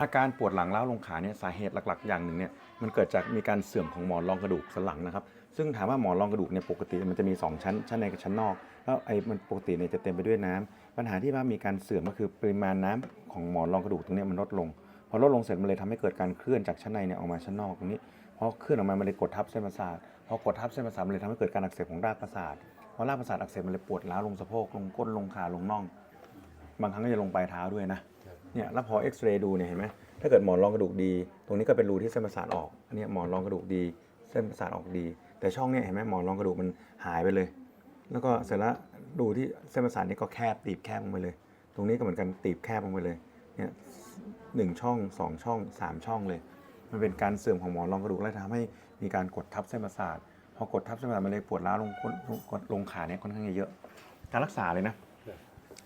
อาการปวดหลังล้าวลงขาเนี่ยสาเหตุหลักๆ อย่างหนึ่งเนี่ยมันเกิดจากมีการเสื่อมของหมอนรองกระดูกสันหลังนะครับ ซึ่งถามว่าหมอนรองกระดูกเนี่ยปกติมันจะมี 2 ชั้น ชั้นในกับชั้นนอก แล้วไอ้มันปกติเนี่ยจะเต็มไปด้วยน้ำปัญหาที่ว่ามีการเสื่อมก็คือปริมาณน้ำของหมอนรองกระดูกตรงนี้มันลดลง พอลดลงเสร็จมันเลยทำให้เกิดการเคลื่อนจากชั้นในเนี่ยออกมาชั้นนอกตรงนี้พอเคลื่อนออกมามันเลยกดทับเส้นประสาท พอกดทับเส้นประสาทมันเลยทำให้เกิดการอักเสบของรากประสาท พอรากประสาทอักเสบมันเลยปวดร้าลงสะโพกลงก้นลงขาลงน่อง บางครั้งก็จะลงปลายเท้าด้วยนะ เนี่ยแล้วพอเอ็กซเรย์ดูเนี่ยเห็นไหมถ้าเกิดหมอนรองกระดูกดี ตรงนี้ก็เป็นรูที่เส้นประสาทออกอันนี้หมอนรองกระดูกดี เส้นประสาทออกดี แต่ช่องเนี่ยเห็นไหมหมอนรองกระดูกมันหายไปเลย แล้วก็เสร็จแล้วดูที่เส้นประสาทนี่ก็แคบตีบแคบลงไปเลย ตรงนี้ก็เหมือนกันตีบแคบลงไปเลยเนี่ยหนึ่งช่องสองช่องสามช่องเลย มันเป็นการเสื่อมของหมอนรองกระดูกและทำให้มีการกดทับเส้นประสาทพอกดทับเส้นประสาทมันเลยปวดร้าวลงก้นลงลงขาเนี่ยค่อนข้างจะเยอะการรักษาเลยนะ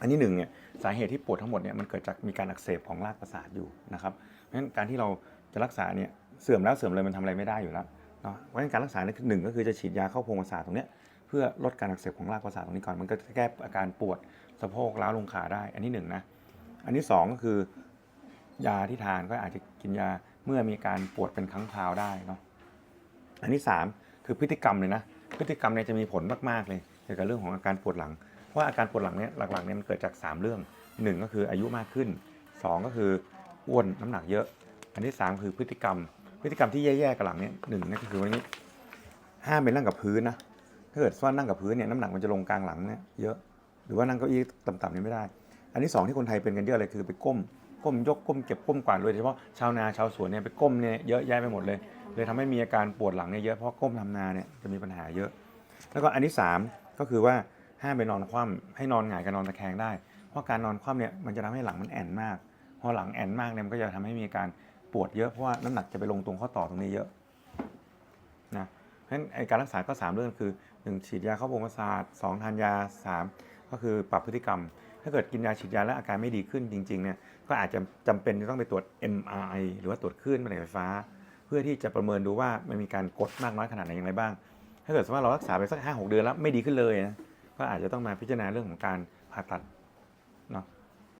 อันที่หนึ่งเนี่ยสาเหตุที่ปวดทั้งหมดเนี่ยมันเกิดจากมีการอักเสบของรากประสาทอยู่นะครับเพราะฉะนั้นการที่เราจะรักษาเนี่ยเสื่อมแล้วเสื่อมเลยมันทำอะไรไม่ได้อยู่แล้วเนาะเพราะฉะนั้นการรักษาเนี่ยหนึ่งก็คือจะฉีดยาเข้าโพรงประสาทตรงเนี้ยเพื่อลดการอักเสบของรากประสาทตรงนี้ก่อนมันก็จะแก้อาการปวดสะโพกล้าวลงขาได้ อันที่หนึ่งนะอันที่สองก็คือยาที่ทานก็อาจจะกินยาเมื่อมีการปวดเป็นครั้งคราวได้เนาะอันที่สามคือพฤติกรรมเลยนะพฤติกรรมเนี่ยจะมีผลมากๆเลยเกี่ยวกับเรื่องของอาการปวดหลัง ว่าอาการปวดหลังเนี่ยหลักๆเนี่ยมันเกิดจาก 3 เรื่อง 1 ก็คืออายุมากขึ้น 2 ก็คืออ้วนน้ำหนักเยอะ อันที่ 3 คือพฤติกรรม พฤติกรรมที่แย่ๆกับหลังเนี่ยหนึ่งนั่นก็คือวันนี้ห้ามไปนั่งกับพื้นนะถ้าเกิดว่านั่งกับพื้นเนี่ยน้ำหนักมันจะลงกลางหลังเนี่ยเยอะหรือว่านั่งเก้าอี้ต่ำๆนี่ไม่ได้ อันที่สองที่คนไทยเป็นกันเยอะเลยคือไปก้มก้มยกก้มเก็บก้มกวาดโดยเฉพาะชาวนาชาวสวนเนี่ยไปก้มเนี่ยเยอะแยะไปหมดเลย เลยทำให้มีอาการปวดหลังเนี่ยเยอะเพราะก้มทำนาเนี่ยจะมีปัญหาเยอะ แล้วก็อันที่สามก็คือว่า ห้ามไปนอนคว่ำให้นอนหงายกับนอนตะแคงได้ เพราะการนอนคว่ำเนี่ยมันจะทำให้หลังมันแอนมาก พอหลังแอนมากเนี่ยมันก็จะทำให้มีการปวดเยอะเพราะว่าน้ำหนักจะไปลงตรงข้อต่อตรงนี้เยอะนะเพราะฉะนั้นการรักษาก็ 3 เรื่องคือ 1 ฉีดยาเข้าโพงประสาท2ทานยา 3 ก็คือปรับพฤติกรรม ถ้าเกิดกินยาฉีดยาแล้วอาการไม่ดีขึ้นจริงๆเนี่ยก็อาจจะจำเป็นจะต้องไปตรวจ MRI หรือว่าตรวจคลื่นแม่เหล็กไฟฟ้า เพื่อที่จะประเมินดูว่ามันมีการกดมากน้อยขนาดไหนอย่างไรบ้าง ถ้าเกิดสมมติว่าเรารักษาไปสักห้าหกเดือนแล้วไม่ดีขึ้นเลยนะ ก็อาจจะต้องมาพิจารณาเรื่องของการผ่าตัดเนาะ